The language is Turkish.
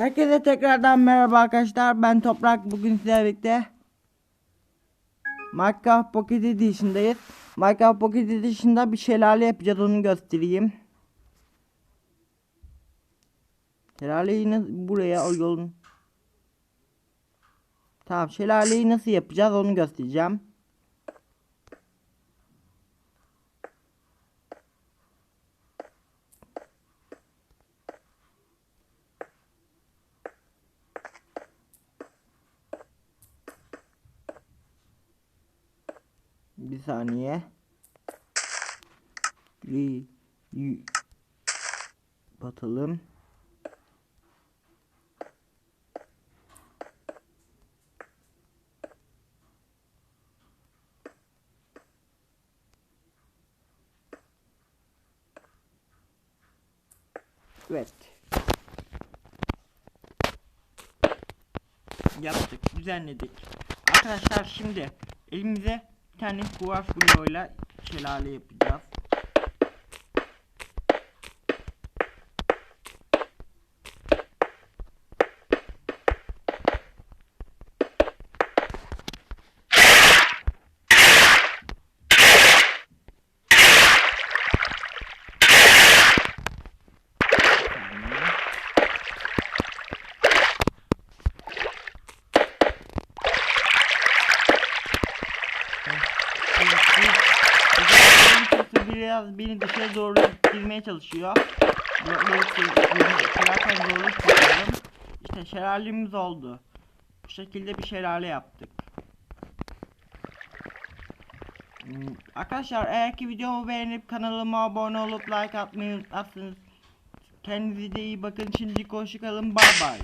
Herkese tekrardan merhaba arkadaşlar. Ben Toprak. Bugün sizlerle birlikte Minecraft Pocket Edition'dayız. Minecraft Pocket Edition'da bir şelale yapacağız. Onu göstereyim. Şelaleyi nasıl buraya o yolun. Tamam şelaleyi nasıl yapacağız onu göstereceğim. Bir saniye. Y- batalım. Evet. Yaptık, düzenledik. Arkadaşlar şimdi elimize tane kuvars bloğuyla şelale yapacağız. saniye. Biraz beni dışarı doğru girmeye çalışıyor. Böyle Şelaleden zorluk çekiyorum. İşte şelalemiz oldu. Bu şekilde bir şelale yaptık. Hmm, Arkadaşlar eğer ki videomu beğenip kanalıma abone olup like atmayı unutmazsınız. Kendinize iyi bakın. Şimdilik hoşçakalın. Bay bay.